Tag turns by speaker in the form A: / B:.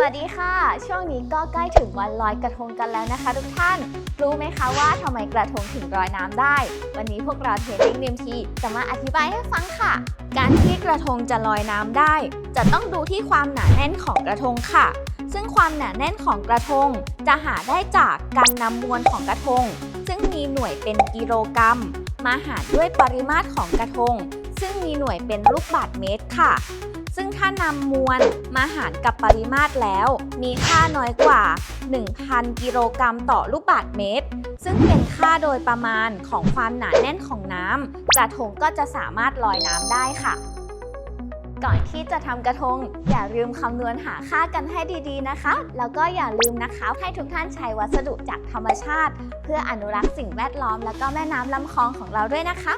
A: สวัสดีค่ะ ช่วงนี้ก็ใกล้ถึงวันลอยกระทงกันแล้วนะคะ ทุกท่าน รู้ไหมคะว่าทำไมกระทงถึงลอยน้ำได้ วันนี้พวกเราเทนนิ่งเนมทีจะมาอธิบายให้ฟังค่ะ การที่กระทงจะลอยน้ำได้ จะต้องดูที่ความหนาแน่นของกระทงค่ะ ซึ่งความหนาแน่นของกระทง จะหาได้จากการนำมวลของกระทง ซึ่งมีหน่วยเป็นกิโลกรัม มาหารด้วยปริมาตรของกระทง ซึ่งมีหน่วยเป็นลูกบาศก์เมตรค่ะ ซึ่งถ้านำมวลมาหารกับปริมาตรแล้ว มีค่าน้อยกว่า 1,000 กิโลกรัมต่อลูกบาศก์เมตร ซึ่งเป็นค่าโดยประมาณของความหนาแน่นของน้ำกระทงก็จะสามารถลอยน้ำได้ค่ะ ก่อนที่จะทำกระทง อย่าลืมคำนวณหาค่ากันให้ดีๆนะคะ แล้วก็อย่าลืมนะคะให้ทุกท่านใช้วัสดุจากธรรมชาติ เพื่ออนุรักษ์สิ่งแวดล้อม แล้วก็แม่น้ำลำคลองของเราด้วยนะคะ